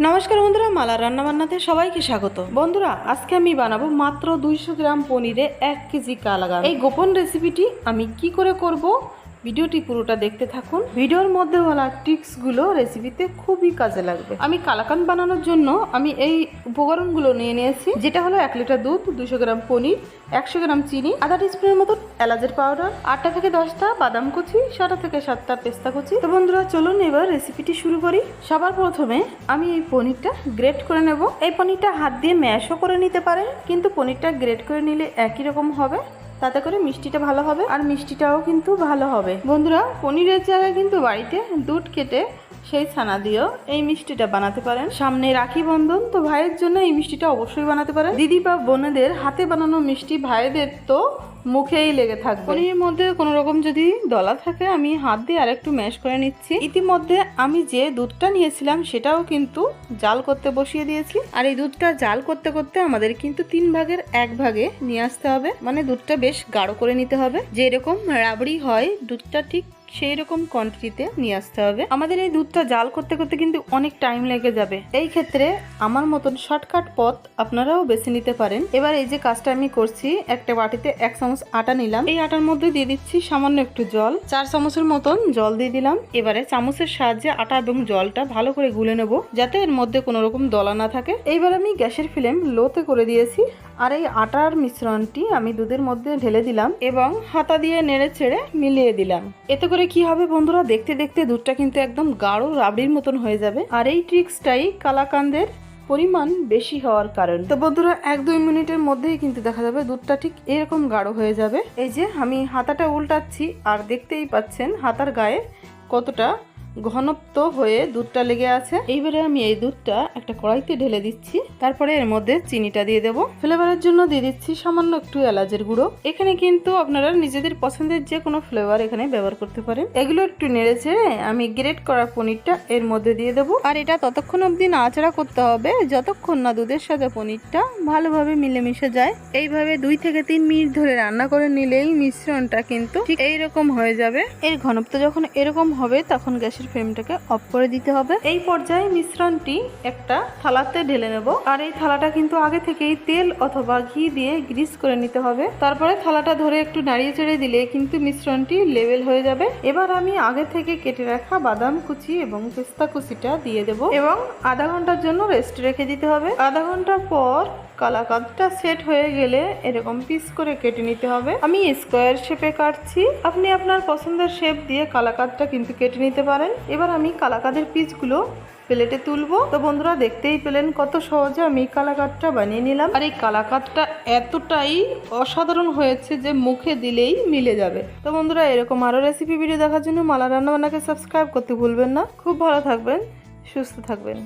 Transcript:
নমস্কার বন্ধুরা মালা রান্নাবান্নাতে সবাইকে স্বাগত। বন্ধুরা, আজকে আমি বানাবো মাত্র দুইশো গ্রাম পনিরে এক কেজি কালাগা এই গোপন রেসিপিটি আমি কি করে করব? ভিডিওটি পুরোটা দেখতে থাকুন। ভিডিওর মধ্যে বলা টিপসগুলো রেসিপিতে খুবই কাজে লাগবে। আমি কালাকান বানানোর জন্য আমি এই উপকরণগুলো নিয়ে নিয়েছি, যেটা হলো এক লিটার দুধ দুশো গ্রাম পনির, একশো গ্রাম চিনি, আধা টিস্পুনের মতো এলাচের পাউডার আটটা থেকে দশটা বাদাম কুচি, ছটা থেকে সাতটা পেস্তা কুচি। তো বন্ধুরা, চলুন এবার রেসিপিটি শুরু করি। সবার প্রথমে আমি এই পনিরটা গ্রেট করে নেব। এই পনিরটা হাত দিয়ে ম্যাশও করে নিতে পারেন, কিন্তু পনিরটা গ্রেট করে নিলে একই রকম হবে। তাতে করে মিষ্টিটা ভালো হবে আর মিষ্টিটাও কিন্তু ভালো হবে। বন্ধুরা, পনিরের জায়গায় কিন্তু বাড়িতে দুধ কেটে সেই ছানা দিয়েও এই মিষ্টিটা বানাতে পারেন। সামনে রাখি বন্ধন, তো ভাইয়ের জন্য এই মিষ্টিটা অবশ্যই বানাতে পারেন। দিদি বা বোনেদের হাতে বানানো মিষ্টি ভাইদের তো মুখেই লেগে থাকবে। পনিরের মধ্যে কোনো রকম যদি দলা থাকে, আমি হাত দিয়ে আরেকটু ম্যাশ করে নিচ্ছি। ইতিমধ্যে আমি যে দুধটা নিয়েছিলাম, সেটাও কিন্তু জাল করতে বসিয়ে দিয়েছি। আর এই দুধটা জাল করতে করতে আমাদের কিন্তু তিন ভাগের এক ভাগে নিয়ে আসতে হবে। মানে দুধটা বেশ গাঢ় করে নিতে হবে। যেরকম রাবড়ি হয়, দুধটা ঠিক সেই রকম কোয়ান্টিটিতে নিয়ে আসতে হবে। আমাদের এই দুধটা জাল করতে করতে কিন্তু অনেক টাইম লেগে যাবে। এই ক্ষেত্রে আমার মতন শর্টকাট পথ আপনারাও বেছে নিতে পারেন। এবার এই যে কাজটা আমি করছি, একটা বাটিতে এক চামচ আটা নিলাম। এই আটার মধ্যে দিয়ে দিচ্ছি সামান্য একটু জল। চার চামচের মতন জল দিয়ে দিলাম। এবারে চামচের সাহায্যে আটা এবং জলটা ভালো করে গুলে নেব, যাতে এর মধ্যে কোনো রকম দলা না থাকে। এইবার আমি গ্যাসের ফ্লেম লোতে করে দিয়েছি। আর এই আটার মিশ্রণটি আমি দুধের মধ্যে ঢেলে দিলাম এবং হাতা দিয়ে নেড়ে ছেড়ে মিলিয়ে দিলাম। এতে করে কি হবে বন্ধুরা? দেখতে দেখতে দুধটা কিন্তু একদম গাঢ় রাবড়ির মতন হয়ে যাবে। আর এই ট্রিক্সটাই কালাকান্দের পরিমাণ বেশি হওয়ার কারণ। তো বন্ধুরা, এক দুই মিনিটের মধ্যেই কিন্তু দেখা যাবে দুধটা ঠিক এরকম গাঢ় হয়ে যাবে। এই যে আমি হাতাটা উল্টাচ্ছি, আর দেখতেই পাচ্ছেন হাতার গায়ে কতটা ঘনত্ব হয়ে দুধটা লেগে আছে। এইবারে আমি এই দুধটা একটা কড়াইতে ঢেলে দিচ্ছি। তারপরে এর মধ্যে চিনিটা দিয়ে দেবো। ফ্লেভারের জন্য দিয়ে দিচ্ছি সামান্য একটু এলাচের গুঁড়ো। এখানে কিন্তু আপনারা নিজেদের পছন্দের যে কোনো ফ্লেভার এখানে ব্যবহার করতে পারেন। এগুলো একটু নেড়ে চেড়ে আমি গ্রেট করা পনিরটা এর মধ্যে দিয়ে দেবো। আর এটা ততক্ষণ অবধি নাড়াচাড়া করতে হবে। যতক্ষণ না দুধের সাথে পনিরটা ভালোভাবে মিলেমিশে যায়। এইভাবে দুই থেকে তিন মিনিট ধরে রান্না করে নিলেই মিশ্রণটা কিন্তু ঠিক এইরকম হয়ে যাবে। এর ঘনত্ব যখন এরকম হবে, তখন গ্যাসের ফ্লেমটাকে অফ করে দিতে হবে। এই পর্যায়ে মিশ্রণটি একটা থালাতে ঢেলে নেব। আর এই থালাটা কিন্তু আগে থেকেই তেল অথবা ঘি দিয়ে গ্রিস করে নিতে হবে। তারপরে থালাটা ধরে একটু নাড়িয়ে চেড়ে দিলে কিন্তু মিশ্রণটি লেভেল হয়ে যাবে। এবার আমি আগে থেকে কেটে রাখা বাদাম কুচি এবং পেস্তা কুচিটা দিয়ে দেব এবং আধা ঘণ্টার জন্য রেস্ট রেখে দিতে হবে। আধা ঘণ্টা পর কালাকাঁদটা সেট হয়ে গেলে এরকম পিস করে কেটে নিতে হবে। আমি স্কোয়ার শেপে কাটছি। আপনি আপনার পছন্দের শেপ দিয়ে কালাকাঁদটা কিন্তু কেটে নিতে পারেন। এবার আমি কালাকাঁদের পিসগুলো প্লেটে তুলবো। তো বন্ধুরা, দেখতেই পেলেন কত সহজে আমি কালাকাতটা বানিয়ে নিলাম। আর এই কালাকাতটা এতটাই অসাধারণ হয়েছে যে মুখে দিলেই মিলে যাবে। তো বন্ধুরা, এরকম আরও রেসিপি ভিডিও দেখার জন্য মালা রান্নাবান্নাকে সাবস্ক্রাইব করতে ভুলবেন না। খুব ভালো থাকবেন, সুস্থ থাকবেন।